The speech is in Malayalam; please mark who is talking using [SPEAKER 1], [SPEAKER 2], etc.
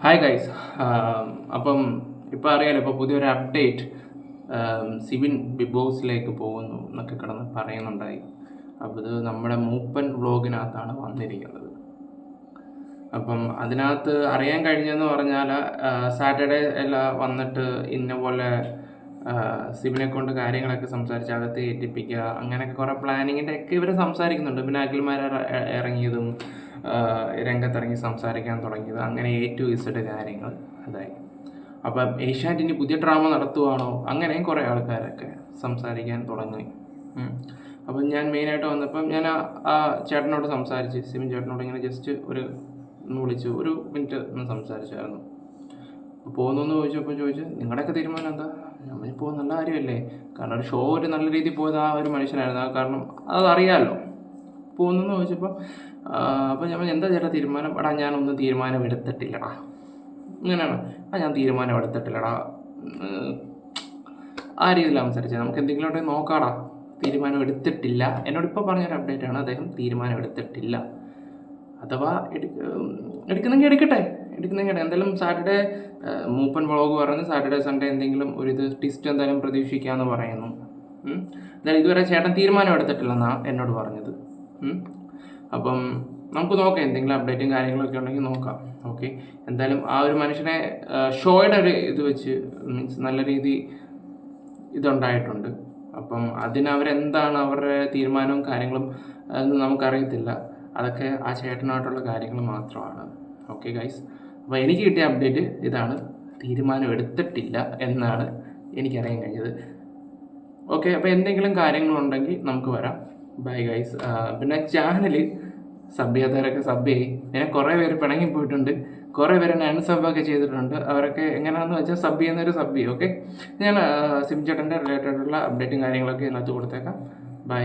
[SPEAKER 1] ഹായ് ഗൈസ് അപ്പം ഇപ്പോൾ അറിയാലോ ഇപ്പോൾ പുതിയൊരു അപ്ഡേറ്റ് സിവിൻ ബിഗ് ബോസിലേക്ക് പോകുന്നു എന്നൊക്കെ കിടന്ന് പറയുന്നുണ്ടായി. അപ്പോൾ ഇത് നമ്മുടെ മൂപ്പൻ വ്ളോഗിനകത്താണ് വന്നിരിക്കുന്നത്. അപ്പം അതിനകത്ത് അറിയാൻ കഴിഞ്ഞതെന്ന് പറഞ്ഞാൽ സാറ്റർഡേ എല്ലാം വന്നിട്ട് ഇന്ന പോലെ സിബിനെ കൊണ്ട് കാര്യങ്ങളൊക്കെ സംസാരിച്ച് അകത്ത് കയറ്റിപ്പിക്കുക അങ്ങനെയൊക്കെ കുറേ പ്ലാനിങ്ങിന്റെ ഒക്കെ ഇവർ സംസാരിക്കുന്നുണ്ട്. പിന്നെ അഖിൽമാർ ഇറങ്ങിയതും രംഗത്തിറങ്ങി സംസാരിക്കാൻ തുടങ്ങിയത് അങ്ങനെ എ ടു ഇസഡ് കാര്യങ്ങൾ അതായി. അപ്പം ഏഷ്യാനെറ്റ് ഇനി പുതിയ ഡ്രാമ നടത്തുവാണോ? അങ്ങനെയും കുറേ ആൾക്കാരൊക്കെ സംസാരിക്കാൻ തുടങ്ങി. അപ്പം ഞാൻ മെയിനായിട്ട് വന്നപ്പം ഞാൻ ആ- ചേട്ടനോട് സംസാരിച്ച് സിമിൻ ചേട്ടനോട് ഇങ്ങനെ ജസ്റ്റ് ഒരു വിളിച്ചു. ഒരു മിനിറ്റ് ഒന്ന് സംസാരിച്ചായിരുന്നു. പോകുന്നു ചോദിച്ചപ്പോൾ ചോദിച്ചു നിങ്ങളുടെയൊക്കെ തീരുമാനം എന്താ? നമ്മൾ പോകുന്ന നല്ല കാര്യമല്ലേ? കാരണം ഒരു ഷോ ഒരു നല്ല രീതിയിൽ പോയത് ആ ഒരു മനുഷ്യനായിരുന്നു. ആ കാരണം അതറിയാമല്ലോ പോകുന്നു ചോദിച്ചപ്പോൾ അപ്പോൾ ഞാൻ എന്താ ചേട്ടാ തീരുമാനം? എടാ ഞാനൊന്നും തീരുമാനം എടുത്തിട്ടില്ലടാ. അങ്ങനെയാണ് ആ ഞാൻ തീരുമാനം എടുത്തിട്ടില്ലടാ. ആ രീതിയിൽ സംസാരിച്ചത്. നമുക്ക് എന്തെങ്കിലും ഉണ്ടെങ്കിൽ നോക്കാടാ. തീരുമാനം എടുത്തിട്ടില്ല. എന്നോട് ഇപ്പോൾ പറഞ്ഞൊരു അപ്ഡേറ്റ് ആണ്. അദ്ദേഹം തീരുമാനം എടുത്തിട്ടില്ല. അഥവാ എടുക്ക എടുക്കുന്നെങ്കിൽ എടുക്കട്ടെ. എടുക്കുന്നെങ്കിൽ എന്തായാലും സാറ്റർഡേ മൂപ്പൻ വ്ളോഗ് പറയുന്നു. സാറ്റർഡേ സൺഡേ എന്തെങ്കിലും ഒരു ഇത് ടിസ്റ്റ് എന്തായാലും പ്രതീക്ഷിക്കാമെന്ന് പറയുന്നു. എന്തായാലും ഇതുവരെ ചേട്ടൻ തീരുമാനം എടുത്തിട്ടില്ലെന്നാണ് എന്നോട് പറഞ്ഞത്. അപ്പം നമുക്ക് നോക്കാം എന്തെങ്കിലും അപ്ഡേറ്റും കാര്യങ്ങളൊക്കെ ഉണ്ടെങ്കിൽ നോക്കാം. ഓക്കെ എന്തായാലും ആ ഒരു മനുഷ്യനെ ഷോയുടെ ഒരു ഇത് വെച്ച് മീൻസ് നല്ല രീതി ഇതുണ്ടായിട്ടുണ്ട്. അപ്പം അതിനവരെന്താണ് അവരുടെ തീരുമാനവും കാര്യങ്ങളും അതൊന്നും നമുക്കറിയത്തില്ല. അതൊക്കെ ആ ചേട്ടനായിട്ടുള്ള കാര്യങ്ങൾ മാത്രമാണ്. ഓക്കെ ഗൈസ് അപ്പോൾ എനിക്ക് കിട്ടിയ അപ്ഡേറ്റ് ഇതാണ്. തീരുമാനം എടുത്തിട്ടില്ല എന്നാണ് എനിക്കറിയാൻ കഴിഞ്ഞത്. ഓക്കെ അപ്പോൾ എന്തെങ്കിലും കാര്യങ്ങളുണ്ടെങ്കിൽ നമുക്ക് വരാം. ബൈ ഗൈസ് പിന്നെ ചാനൽ സബ് ചെയ്യാത്തവരൊക്കെ സബ് ചെയ്യും. പിന്നെ കുറേ പേര് പിണങ്ങി പോയിട്ടുണ്ട്. കുറേ പേര് എന്നെ അൺസബ് ചെയ്തിട്ടുണ്ട്. അവരൊക്കെ എങ്ങനെയാണെന്ന് വെച്ചാൽ സബ് ചെയ്യുന്നവർ സബ് ചെയ്യും. ഓക്കെ ഞാൻ സിംചേട്ടന്റെ റിലേറ്റഡുള്ള അപ്ഡേറ്റും കാര്യങ്ങളൊക്കെ ഇതിനകത്ത് കൊടുത്തേക്കാം. ബൈ